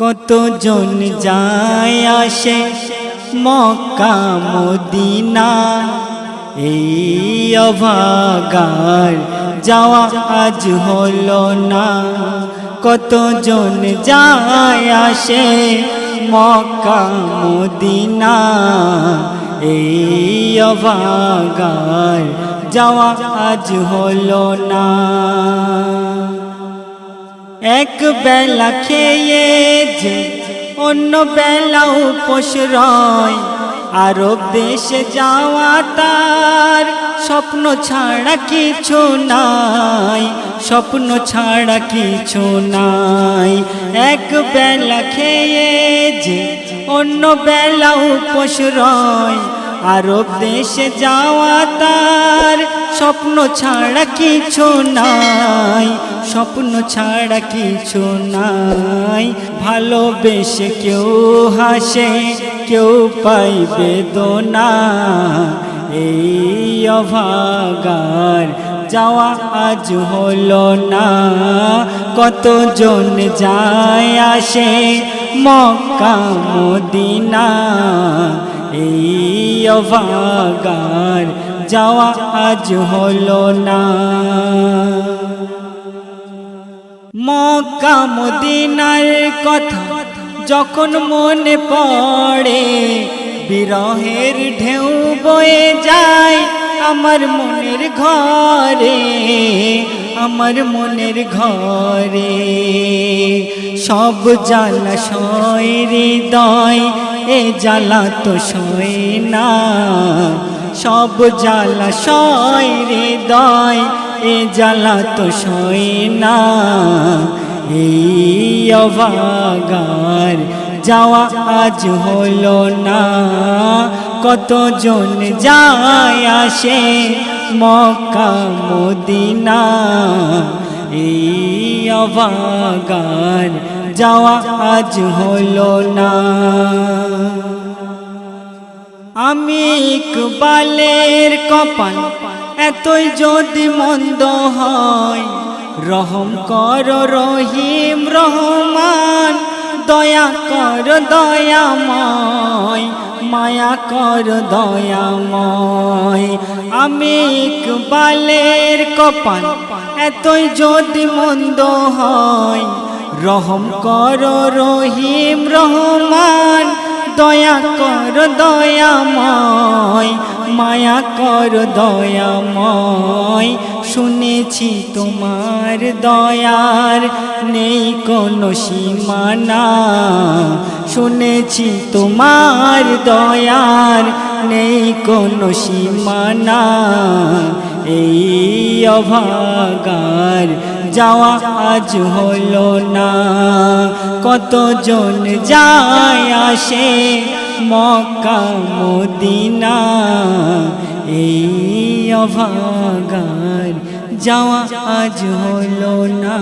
কতজন যায় আসে মক্কা, মদিনা? এই অভাগার যাওয়া আজ হলো না। কতজন যায় আসে মক্কা, মদিনা? এই অভাগার যাওয়া আজ হলো না। এক বেলা খেয়ে যে অন্য বেলা উপোস রয়। আরব দেশে যাওয়া তার স্বপ্ন ছাড়া কিছু নাই। স্বপ্ন ছাড়া কিছু নাই। এক বেলা খেয়ে যে অন্য বেলা উপোস রয়। আরব দেশে যাওয়া তার স্বপ্ন ছাড়া কিছু নাই, স্বপ্ন ছাড়া কিছু নাই। ভালোবেসে কেউ হাসে, কেউ পাই বেদনা। এই অভাগার যাওয়া আজ হলো না। কতজন যায় আসে মক্কা, মদিনা। এই অভাগার যাওয়া আজ হলো না। মক্কা মদিনার কথা যখন মনে পড়ে, বিরহের ঢেউ বয়ে যায় আমার মনের ঘরে, আমার মনের ঘরে। সব জ্বালা সয় হৃদয় এ জ্বালা তো সয় না। সব জ্বালা সয় হৃদয় এ জ্বালা তো সয় না। এই অভাগার যাওয়া আজ হলো না। কতজন যায় আসে মক্কা, মদিনা। এই অভাগার যাওয়া আজ হলো না। আমি ইকবালের কপাল, এতই যদি মন্দ হয়, রহম কর রহিম রহমান, দয়া কর দয়াময়, মায়া কর দয়াময়। আমি ইকবালের কপাল, এতই যদি মন্দ হয় রহম কর রহিম রহমান, দয়া কর দয়াময়, মায়া কর দয়াময়। শুনেছি তোমার দয়ার নেই কোনো সীমানা। শুনেছি তোমার দয়ার নেই কোনো সীমানা। এই অভাগার যাওয়া আজ হলো না। কতজন যায় আসে মক্কা, মদিনা? এই অভাগার যাওয়া আজ হলো না।